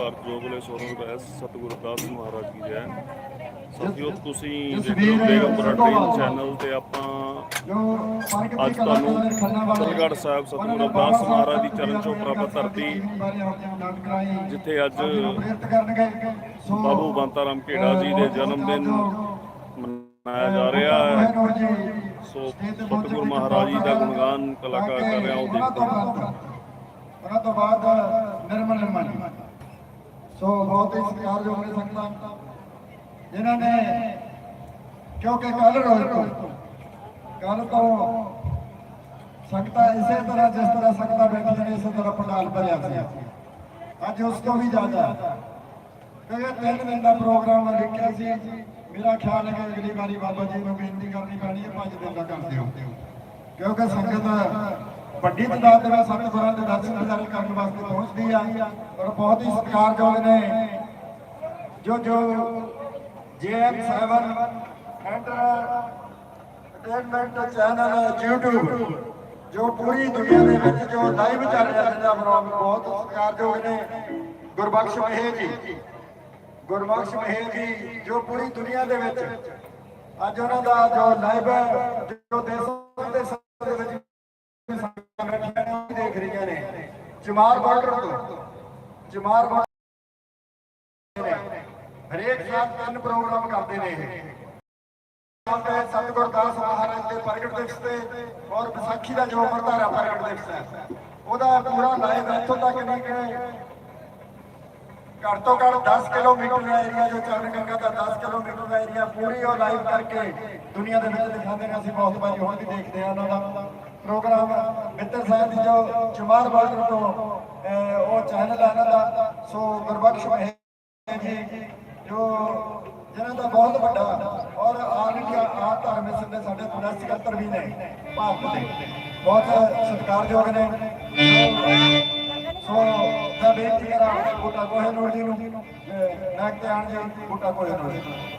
ਭਾਰਤ ਜੋਗਲੇ ਸੋਨੂ ਬੈਸ ਸਤਿਗੁਰੂ ਦਾਸ ਮਹਾਰਾਜ ਕੀ ਜੈ ਸਾਥੀਓ ਤੁਸੀਂ ਜਸਵੀਰ ਦੇਖੋ ਬੇਗਮ ਬਰਾੜ ਸਿੰਘੋਵਾਲ। ਚੈਨਲ ਤੇ ਆਪਾਂ ਜੋ ਅੱਜ ਤੁਹਾਨੂੰ ਫਤਿਹਗੜ੍ਹ ਸਾਹਿਬ ਸਤਿਗੁਰੂ ਅਰਦਾਸ ਮਹਾਰਾਜ ਦੀ ਚਰਨ ਛੋਹ ਪ੍ਰਾਪਤ ਧਰਤੀ ਜਿੱਥੇ ਅੱਜ ਬਾਬੂ ਬੰਤਾਰਾਮ ਖੇੜਾ ਜੀ ਦੇ ਜਨਮ ਦਿਨ ਮਨਾਇਆ ਜਾ ਰਿਹਾ ਹੈ। ਸੋ ਸਤਿਗੁਰੂ ਮਹਾਰਾਜ ਜੀ ਦਾ ਗੁਣਗਾਨ ਕਲਾਕਾਰ ਕਰ ਰਿਹਾ ਉਹ ਦੇਖਦੇ ਹਾਂ ਉਹਨਾਂ ਤੋਂ ਬਾਅਦ ਨਿਰਮਲ ਨਿਰਮਲ। ਸੋ ਬਹੁਤ ਹੀ ਸਤਿਕਾਰਯੋਗ ਨੇ ਸੰਗਤਾਂ, ਜਿਨ੍ਹਾਂ ਨੇ ਕਿਉਂਕਿ ਕੱਲ ਰੋਜ਼ ਤੋਂ ਕੱਲ ਤੋਂ ਸੰਗਤਾਂ ਇਸੇ ਤਰ੍ਹਾਂ ਜਿਸ ਤਰ੍ਹਾਂ ਸੰਗਤਾਂ ਬੈਠੀਆਂ ਨੇ, ਇਸੇ ਤਰ੍ਹਾਂ ਪੰਡਾਲ ਭਰਿਆ ਸੀ ਅੱਜ ਉਸ ਤੋਂ ਵੀ ਜ਼ਿਆਦਾ। ਕਿਉਂਕਿ ਤਿੰਨ ਦਿਨ ਦਾ ਪ੍ਰੋਗਰਾਮ ਲਿਖਿਆ ਸੀ। ਮੇਰਾ ਖਿਆਲ ਹੈ ਕਿ ਅਗਲੀ ਵਾਰੀ ਬਾਬਾ ਜੀ ਨੂੰ ਬੇਨਤੀ ਕਰਨੀ ਪੈਣੀ ਹੈ, ਪੰਜ ਦਿਨ ਦਾ ਕਰਦੇ ਹੋ। ਕਿਉਂਕਿ ਸੰਗਤ ਵੱਡੀ ਤਾਦਾਦ ਦੇ ਵਿੱਚ ਸਤਿਗੁਰਾਂ ਦੇ ਦਰਸ਼ਨ ਦਿਦਾਰੇ ਕਰਨ ਵਾਸਤੇ ਪਹੁੰਚਦੀ ਆ ਔਰ ਬਹੁਤ ਹੀ ਸਤਿਕਾਰਯੋਗ ਨੇ। ਜੋ ਜੋ ਜੇਐਮ 7 ਐਂਟਰਟੇਨਮੈਂਟ ਚੈਨਲ YouTube, ਜੋ ਪੂਰੀ ਦੁਨੀਆ ਦੇ ਵਿੱਚ ਜੋ ਲਾਈਵ ਚੱਲ ਰਿਹਾ ਹੈ ਪ੍ਰੋਗਰਾਮ ਬਹੁਤ ਸਤਿਕਾਰਯੋਗ ਨੇ। ਗੁਰਬਖਸ਼ ਮਹੇ ਜੀ, ਗੁਰਬਖਸ਼ ਮਹੇ ਜੀ, ਜੋ ਪੂਰੀ ਦੁਨੀਆ ਦੇ ਵਿੱਚ ਅੱਜ ਉਹਨਾਂ ਦਾ ਜੋ ਲਾਈਵ ਜੋ ਦੇਸ਼ ਚਮਾਰ ਬਾਰਡਰ ਤੋਂ ਚਮਾਰ ਹਰੇਕ ਸਾਲ ਤਿੰਨ ਪ੍ਰੋਗਰਾਮ ਕਰਦੇ ਨੇ ਇਹ। ਤੇ ਸਤਿਗੁਰ ਦਾਸ ਮਹਾਰਾਜ ਦੇ ਪ੍ਰਗਟ ਦਿਵਸ ਤੇ ਔਰ ਵਿਸਾਖੀ ਦਾ ਜੋ ਵਰਤਾਰਾ ਪ੍ਰਗਟ ਦਿਵਸ ਹੈ, ਉਹਦਾ ਪੂਰਾ ਲਾਈਵ ਇੱਥੋਂ ਤੱਕ ਨਹੀਂ ਕਿ ਘੱਟ ਤੋਂ ਘੱਟ 10 ਕਿਲੋਮੀਟਰ ਦਾ ਏਰੀਆ ਜੋ ਚਰਨ ਗੰਗਾ ਦਾ 10 ਕਿਲੋਮੀਟਰ ਦਾ ਏਰੀਆ ਪੂਰੀ ਉਹ ਲਾਈਵ ਕਰਕੇ ਦੁਨੀਆ ਦੇ ਵਿੱਚ ਦਿਖਾਉਂਦੇ ਨੇ। ਅਸੀਂ ਬਹੁਤ ਵਾਰੀ ਹੁਣ ਵੀ ਦੇਖਦੇ ਹਾਂ ਉਹਨਾਂ ਦਾ। ਪ੍ਰੋਗਰਾਮ ਮਿੱਤਰ ਸਾਹਿਬ ਦੀ ਜੋ ਚਮਾਰ ਬਾਰਡਰ ਤੋਂ ਅਹ, ਉਹ ਚੈਨਲ ਹੈ ਦਾ ਸੋ ਗੁਰਬਖਸ਼ ਮਹੇ ਜੀ ਜੋ ਜਿਹਨਾਂ ਦਾ ਬਹੁਤ ਵੱਡਾ ਔਰ ਆਲ ਇੰਡੀਆ ਆ ਧਰਮ ਮਿਸ਼ਨ ਸਾਡੇ ਪੁਲਿਸ ਸਕੱਤਰ ਵੀ ਨੇ ਭਾਰਤ ਦੇ। ਬਹੁਤ ਸਤਿਕਾਰਯੋਗ ਨੇ। ਸੋ ਮੈਂ ਬੇਨਤੀ ਕਰਾਂ ਬੂਟਾ ਕੋਹੇ ਨੂਰ ਜੀ ਨੂੰ ਨਾਕ ਆਣ ਜੀ ਬੂਟਾ ਕੋਹੇ ਜੀ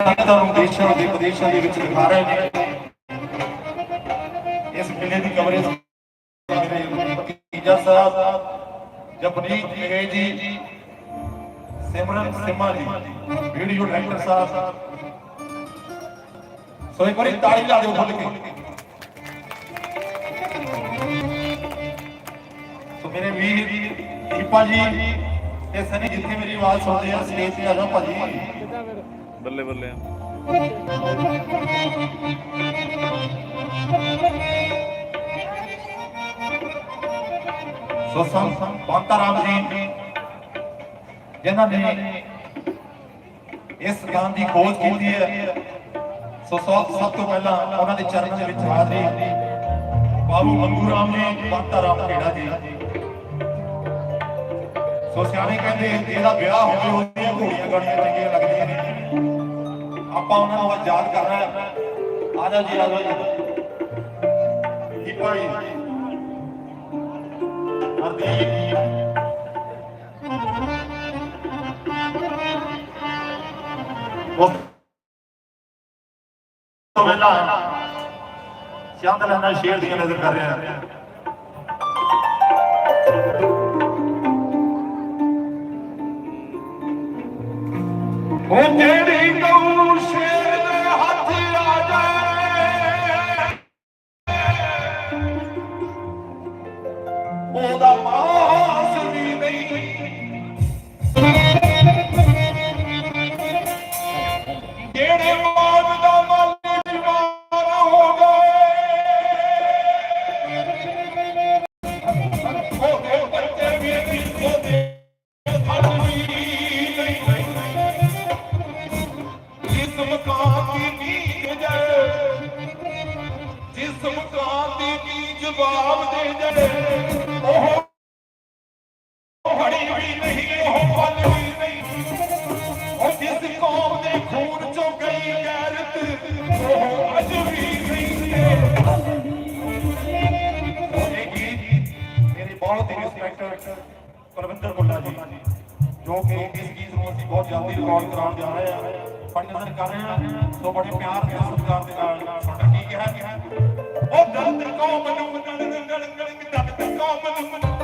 ਸੰਗਤਾਂ ਨੂੰ ਦੇਸ਼ਾਂ ਦੇ ਵਿਦੇਸ਼ਾਂ ਦੇ ਵਿੱਚ ਦਿਖਾ ਰਹੇ ਨੇ ਇਸ ਮੇਲੇ ਦੀ ਕਵਰੇਜ ਭਤੀਜਾ ਸਾਹਿਬ, ਜਪਨੀਤ ਮਹੇ ਜੀ, ਸਿਮਰਨ ਸਿਮਾ ਜੀ, ਵੀਡੀਓ ਡਾਇਰੈਕਟਰ ਸਾਹਿਬ। ਸੋ ਇੱਕ ਵਾਰੀ ਤਾੜੀ ਲਾ ਦਿਓ ਖੁੱਲ ਕੇ। ਸੋ ਮੇਰੇ ਵੀਰ ਦੀਪਾ ਜੀ ਤੇ ਸਨੀ ਜਿੱਥੇ ਮੇਰੀ ਆਵਾਜ਼ ਸੁਣਦੇ ਆ ਸਟੇਜ ਤੇ ਆ ਜਾਓ ਭਾਜੀ। ਬੱਲੇ ਬੱਲੇ। ਸੋ ਸੰਤ ਬੰਤਾ ਰਾਮ ਜੀ ਜਿਨ੍ਹਾਂ ਨੇ ਇਸ ਗਾਨ ਦੀ ਖੋਜ ਕੀਤੀ ਹੈ ਸੋ ਸਭ ਸਭ ਤੋਂ ਪਹਿਲਾਂ ਉਹਨਾਂ ਦੇ ਚਰਨਾਂ ਦੇ ਵਿੱਚ ਹਾਜ਼ਰੀ। ਬਾਬੂ ਮੰਗੂ ਰਾਮ ਜੀ ਬੰਤਾ ਰਾਮ ਖੇੜਾ ਜੀ। ਸੋ ਸਿਆਣੇ ਕਹਿੰਦੇ ਇਹਦਾ ਵਿਆਹ ਹੋਵੇ ਉਹਦੀਆਂ ਘੋੜੀਆਂ ਗਾਣੀਆਂ ਚੰਗੀਆਂ ਲੱਗਦੀਆਂ ਨੇ। ਆਪਾਂ ਉਹਨਾਂ ਨੂੰ ਯਾਦ ਕਰਨਾ ਆ ਜਾਓ ਜੀ, ਆ ਜਾਓ ਜੀ। ਦੀਪਾ ਜੀ। ਹਰਦੀਪ ਚੰਦ ਲੈਣਾ ਸ਼ੇਰ ਦੀਆਂ ਨਜ਼ਰ ਕਰ ਰਿਹਾ। ਹੈ ਪਰਵਿੰਦਰ ਮੁੱਲਾ ਜੀ, ਜੋ ਕਿ ਇਸ ਗੀਤ ਨੂੰ ਅਸੀਂ ਬਹੁਤ ਜਲਦੀ ਰਿਕਾਰਡ ਕਰਾਉਣ ਜਾ ਰਹੇ ਹਾਂ। ਪਰ ਨਜ਼ਰ ਕਰ ਰਹੇ ਹਾਂ, ਸੋ ਬੜੇ ਪਿਆਰ ਤੇ ਸਤਿਕਾਰ ਦੇ ਨਾਲ ਤੁਹਾਡਾ ਕੀ ਕਿਹਾ ਉਹ ਦਰਦ ਕੌਮ ਨੂੰ, ਦਰਦ ਕੌਮ ਨੂੰ।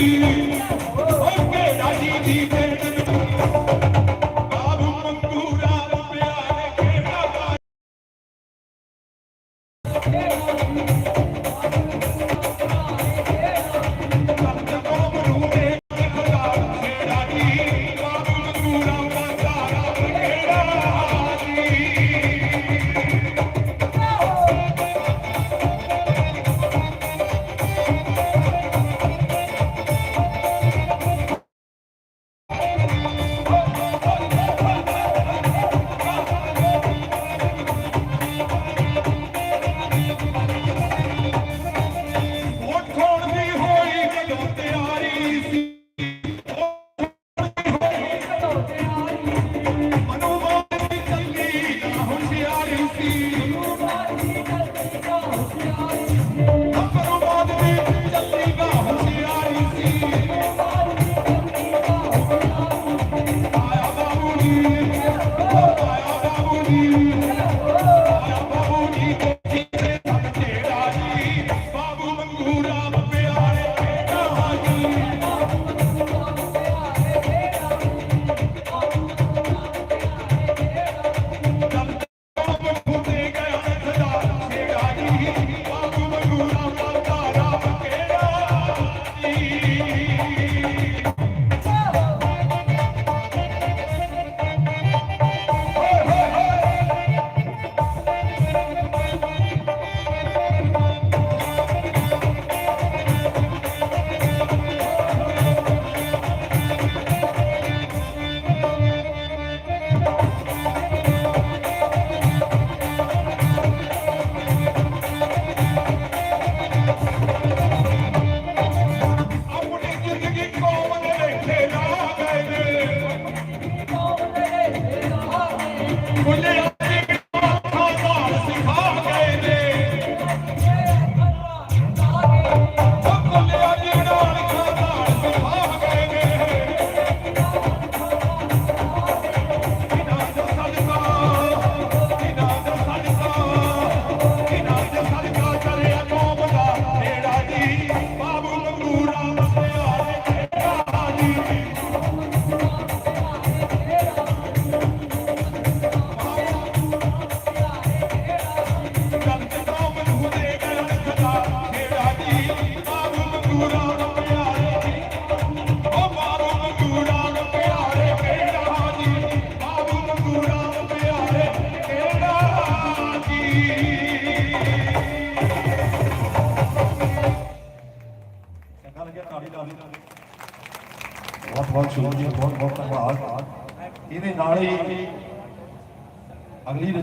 you.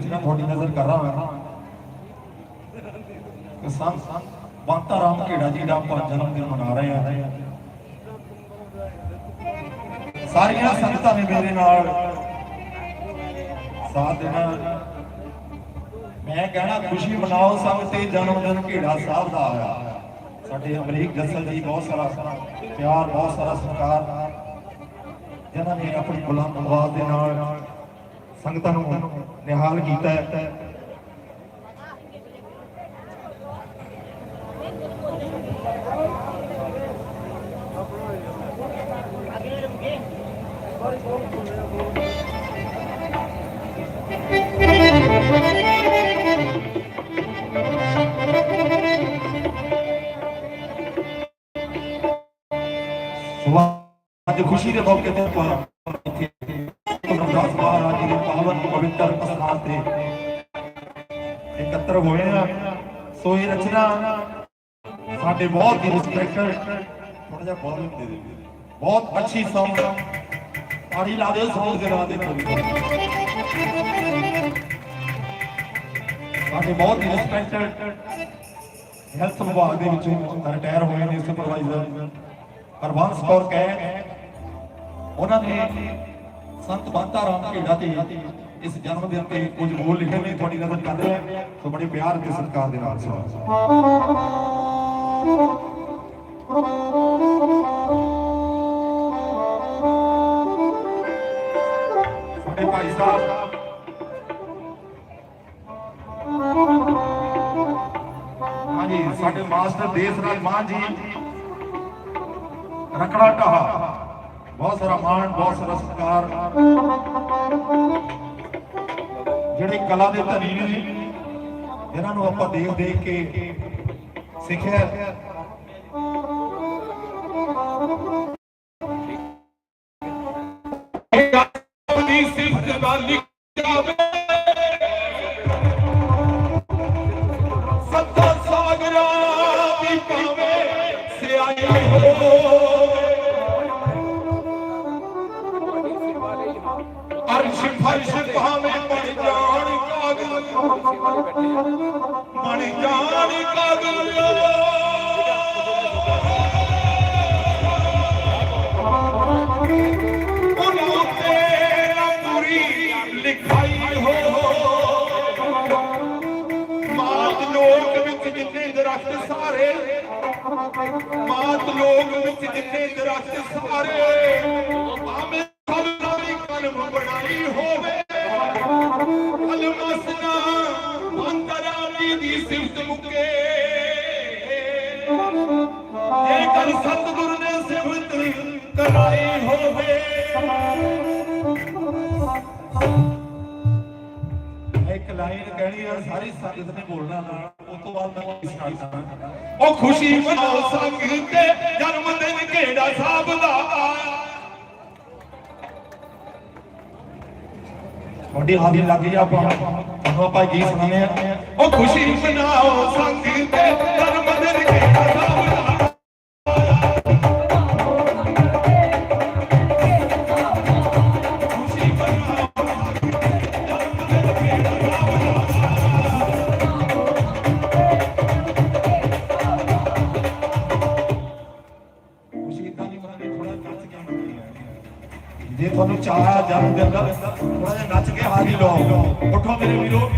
ਅਗਲੀ ਤੁਹਾਡੀ ਨਜ਼ਰ ਕਰ ਰਹਾ ਹਾਂ ਕਿ ਸੰਤ ਬੰਤਾ ਰਾਮ ਖੇੜਾ ਜੀ ਦਾ ਆਪਾਂ ਜਨਮ ਦਿਨ ਮਨਾ ਰਹੇ ਹਾਂ ਸਾਰੀਆਂ ਸੰਗਤਾਂ ਨੇ ਮੇਰੇ ਨਾਲ ਸਾਥ ਦੇਣਾ। ਮੈਂ ਕਹਿਣਾ, ਖੁਸ਼ੀ ਮਨਾਓ ਸਭ ਤੇ ਜਨਮ ਦਿਨ ਖੇੜਾ ਸਾਹਿਬ ਦਾ ਆਇਆ ਸਾਡੇ ਅਮਰੀਕ ਜੱਸਲ ਜੀ ਬਹੁਤ ਸਾਰਾ ਪਿਆਰ, ਬਹੁਤ ਸਾਰਾ ਸਤਿਕਾਰ। ਜਿਨ੍ਹਾਂ ਨੇ ਆਪਣੀ ਬੁਲੰਦ ਆਵਾਜ਼ ਦੇ ਨਾਲ ਸੰਗਤਾਂ ਨੂੰ ਨਿਹਾਲ ਕੀਤਾ ਹੈ। ਅੱਜ ਖੁਸ਼ੀ ਦੇ ਮੌਕੇ ਤੇ ਮਹਾਰਾਜ ਜੀ ਦੇ ਤੇ ਇਕੱਤਰ ਹੋਏ ਆ ਸੋ ਇਹ ਰਚਨਾ। ਸਾਡੇ ਬਹੁਤ ਹੀ ਰਿਸਪੈਕਟਡ ਥੋੜਾ ਜਿਹਾ ਵੋਲਿਊਮ ਦੇ ਦਿਓ ਬਹੁਤ ਅੱਛੀ ਸੌਂਗ ਤਾੜੀ ਲਾ ਦਿਓ ਸੌਂਗ ਦੇ ਨਾਂ ਦੇ ਸਾਡੇ ਬਹੁਤ ਹੀ ਰਿਸਪੈਕਟਡ ਹੈਲਥ ਵਿਭਾਗ ਦੇ ਵਿੱਚੋਂ ਰਿਟਾਇਰ ਹੋਏ ਨੇ ਸੁਪਰਵਾਈਜ਼ਰ ਹਰਬੰਸ ਕੌਰ ਕਹਿ ਉਹਨਾਂ ਨੇ ਸੰਤ ਬਾਤਾ ਰਾਮ ਖੇੜਾ ਤੇ ਇਸ ਜਨਮ ਦਿਨ ਤੇ ਕੁਝ ਬੋਲ ਲਿਖੇ ਨੇ, ਤੁਹਾਡੀ ਨਜ਼ਰ ਕਰ ਰਹੇ ਸੋ ਬੜੇ ਪਿਆਰ ਤੇ ਸਤਿਕਾਰ ਦੇ ਨਾਲ ਸੁਣੋ ਸਾਡੇ ਭਾਈ ਸਾਹਿਬ। ਹਾਂਜੀ, ਸਾਡੇ ਮਾਸਟਰ ਦੇਸ ਰਾਜ ਮਾਨ ਜੀ। ਰਕੜਾ ਢਾਹਾ। ਬਹੁਤ ਸਾਰਾ ਮਾਣ ਬਹੁਤ ਸਾਰਾ ਸਤਿਕਾਰ ਜਿਹੜੇ ਕਲਾ ਦੇ ਧਨੀ ਨੇ, ਇਹਨਾਂ ਨੂੰ ਆਪਾਂ ਦੇਖ ਦੇਖ ਕੇ ਸਿੱਖਿਆ ਸਿਫਤ ਦਾ ਲਿਖਾਵੇ ਸੱਤਾ ਸਾਗਰਾਂ ਦੀ ਭਾਵੇਂ ਸਿਆਈ ਹੋਵੇ ਅਰਸ਼ ਭਾਵੇਂ ਬਣ ਜਾਣ ਕਾਗਜ਼ ਬਣ ਜਾਣ ਕਾਗਜ਼ ਉਹਨਾਂ ਉੱਤੇ ਪੂਰੀ ਲਿਖਾਈ ਹੋ ਮਾਤ ਲੋਕ ਵਿੱਚ ਜਿੰਨੇ ਦਰਖਤ ਸਾਰੇ ਮਾਤ ਲੋਕ ਵਿੱਚ ਜਿੰਨੇ ਦਰਖਤ ਸਾਰੇ ਭਾਵੇਂ ਸਿਫਤ ਮੁਕੇ। ਜੇਕਰ ਸਤਿਗੁਰ ਨੇ ਸਿਫਤ ਕਰਾਈ ਹੋਵੇ। ਇੱਕ ਲਾਈਨ ਕਹਿਣੀ ਆ, ਸਾਰੀ ਸੰਗਤ ਨੇ ਬੋਲਣਾ ਨਾਲ ਉਸ ਤੋਂ ਬਾਅਦ ਮੈਂ ਇਸ ਕਰਾਂਗਾ ਉਹ ਖੁਸ਼ੀ ਮਨਾਓ ਸੰਗ ਜਨਮ ਦਿਨ ਕਿਹੜਾ ਸਾਹਿਬ ਦਾ ਆਇਆ ਤੁਹਾਡੀ ਹਾਜ਼ਰੀ ਲੱਗ ਗਈ ਆਪਾਂ। ਤੁਹਾਨੂੰ ਆਪਾਂ ਗੀਤ ਸੁਣਾਉਂਦੇ ਆ ਉਹ ਖੁਸ਼ੀ ਮਨਾਓ, ਸੰਗ ਤੇ ਜਨਮ ਦਿਨ ਕੇ ਮਨਾਉਣੀ ਜੇ ਤੁਹਾਨੂੰ ਚਾਹ ਜਨਮ ਦਿਨ ਦਾ ਥੋੜਾ ਜਿਹਾ ਨੱਚ ਕੇ